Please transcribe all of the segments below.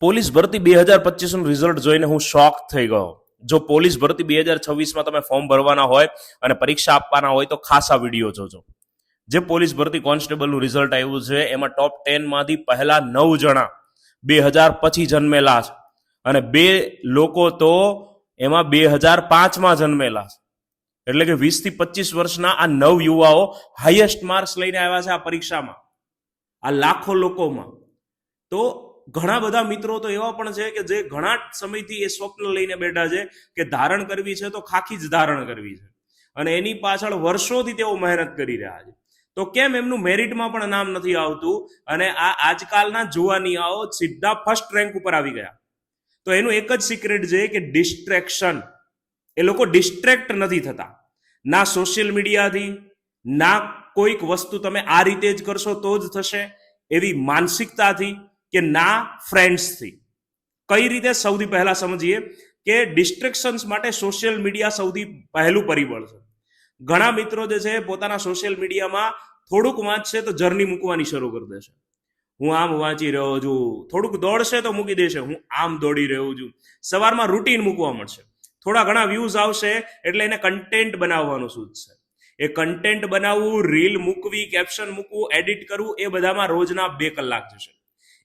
Police ભરતી બે હજાર પચીસનું રિઝલ્ટ જોઈને હું શોક થઈ ગયો. જો પોલીસ ભરતી બે હજાર છવ્વીસમાં તમે ફોર્મ ભરવાના હોય અને પરીક્ષા આપવાના હોય તો ખાસા વીડિયો જોજો. જે પોલીસ ભરતી કોન્સ્ટેબલનું રિઝલ્ટ આવ્યું છે, એમાં ટોપ ટેનમાંથી પહેલા નવ જણા બે હજાર પછી જન્મેલા છે. અને બે લોકો તો એમાં બે હજાર પાંચમાં જન્મેલા છે. એટલે કે વીસથી પચીસ વર્ષના આ નવ યુવાઓ હાઈએસ્ટ માર્ક્સ લઈને આવ્યા છે આ પરીક્ષામાં. આ લાખો લોકોમાં. તો ઘણા બધા મિત્રો તો એવા પણ છે કે જે ઘણા સમયથી એ સ્વપ્ન લઈને બેઠા છે કે ધારણ કરવી છે તો ખાખી જ ધારણ કરવી છે. અને એની પાછળ વર્ષોથી તેઓ મહેનત કરી રહ્યા છે. તો કેમ એમનું મેરિટમાં પણ નામ નથી આવતું અને આ આજકાલના જુવાનિયાઓ સીધા ફર્સ્ટ રેન્ક ઉપર આવી ગયા. તો એનું એક જ સિક્રેટ છે કે ડિસ્ટ્રેક્શન એ લોકો ડિસ્ટ્રેક્ટ નથી થતા. ના સોશિયલ મીડિયાથી ના કોઈક વસ્તુ તમે આ રીતે જ કરશો તો જ થશે એવી માનસિકતાથી કે ના ફ્રેન્ડ્સથી કઈ રીતે સૌથી પહેલા સમજીએ કે ડિસ્ટ્રેક્શન્સ માટે સોશિયલ મીડિયા સૌથી પહેલું પરિબળ છે. ઘણા મિત્રો જે છે પોતાના સોશિયલ મીડિયામાં થોડુંક વાંચશે તો જર્ની મૂકવાની શરૂ કરી દેશે. હું આમ વાંચી રહ્યો છું, થોડુંક દોડશે તો મૂકી દેશે, હું આમ દોડી રહ્યો છું. સવારમાં રૂટીન મૂકવા મળશે. થોડા ઘણા વ્યૂઝ આવશે એટલે એને કન્ટેન્ટ બનાવવાનું સૂચશે એ કન્ટેન્ટ બનાવવું રીલ મૂકવી કેપ્શન મૂકવું એડિટ કરવું એ બધામાં રોજના બે કલાક જશે.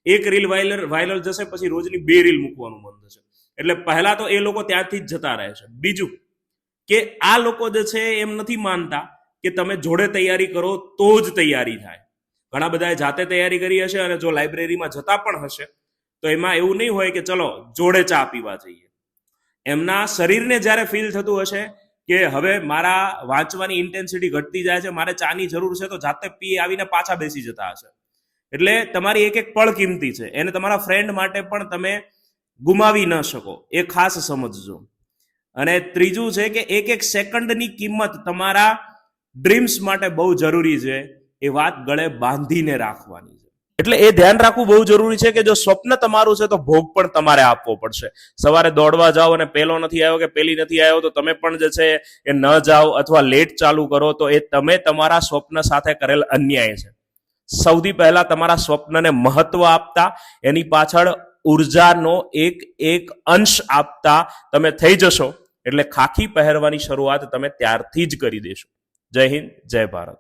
એક રીલ વાયરલ વાયરલ જશે, પછી રોજની બે રીલ મૂકવાનું મન થશે. એટલે પહેલા તો એ લોકો ત્યાંથી જ જતા રહે છે. બીજું કે આ લોકો જે છે એમ નથી માનતા કે તમે જોડે તૈયારી કરો તો જ તૈયારી થાય. ઘણા બધાએ જાતે તૈયારી કરી હશે અને જો લાઇબ્રેરીમાં જતા પણ હશે, તો એમાં એવું નહીં હોય કે ચલો જોડે ચા પીવા જઈએ. એમના શરીરને જ્યારે ફીલ થતું હશે કે હવે મારા વાંચવાની ઇન્ટેન્સિટી ઘટતી જાય છે, મારે ચાની જરૂર છે, તો જાતે પી આવીને પાછા બેસી જતા હશે. એટલે તમારી એક એક પળ કિંમતી છે. એને તમારા ફ્રેન્ડ માટે પણ તમે ગુમાવી ન શકો. એ ખાસ સમજજો. અને ત્રીજું છે કે એક એક સેકન્ડની કિંમત તમારા ડ્રીમ્સ માટે બહુ જરૂરી છે. એ વાત ગળે બાંધીને રાખવાની છે. એટલે એ ધ્યાન રાખવું બહુ જરૂરી છે કે જો સ્વપ્ન તમારું છે તો ભોગ પણ તમારે આપવો પડશે. સવારે દોડવા જાઓ અને પેલો નથી આવ્યો કે પેલી નથી આવ્યો તો તમે પણ જે છે એ ન જાઓ અથવા લેટ ચાલુ કરો તો એ તમે તમારા સ્વપ્ન સાથે કરેલ અન્યાય છે. સૌથી પહેલા તમારા સ્વપ્નને મહત્વ આપતા, એની પાછળ ઉર્જાનો એક એક અંશ આપતા તમે થઈ જશો. એટલે ખાખી પહેરવાની શરૂઆત તમે ત્યારથી જ કરી દેશો. જય હિન્દ, જય ભારત.